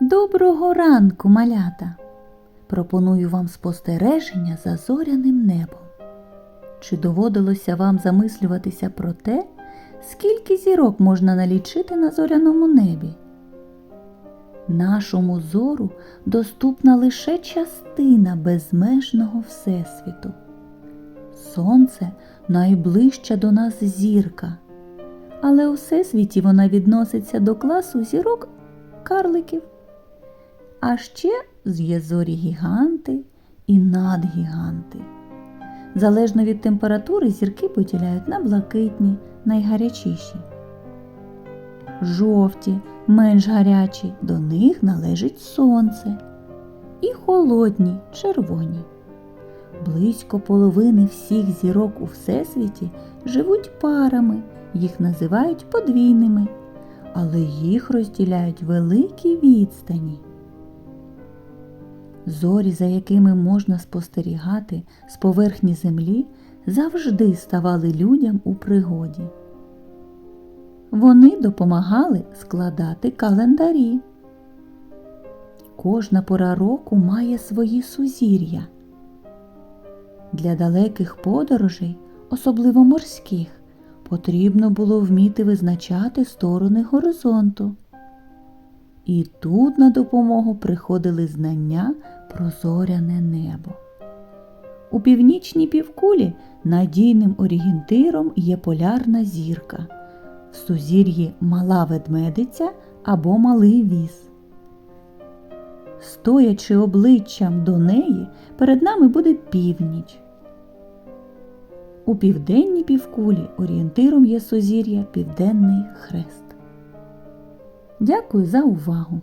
Доброго ранку, малята! Пропоную вам спостереження за зоряним небом. Чи доводилося вам замислюватися про те, скільки зірок можна налічити на зоряному небі? Нашому зору доступна лише частина безмежного Всесвіту. Сонце найближча до нас зірка, але у всесвіті вона відноситься до класу зірок карликів. А ще є зорі гіганти і надгіганти. Залежно від температури зірки поділяють на блакитні, найгарячіші. Жовті, менш гарячі, до них належить сонце. І холодні, червоні. Близько половини всіх зірок у всесвіті живуть парами, їх називають подвійними, але їх розділяють великі відстані. Зорі, за якими можна спостерігати з поверхні землі, завжди ставали людям у пригоді. Вони допомагали складати календарі. Кожна пора року має свої сузір'я. Для далеких подорожей, особливо морських, потрібно було вміти визначати сторони горизонту. І тут на допомогу приходили знання про зоряне небо. У північній півкулі надійним орієнтиром є полярна зірка, в сузір'ї мала ведмедиця або малий віз. Стоячи обличчям до неї, перед нами буде північ. У південній півкулі орієнтиром є сузір'я Південний Хрест. Дякую за увагу!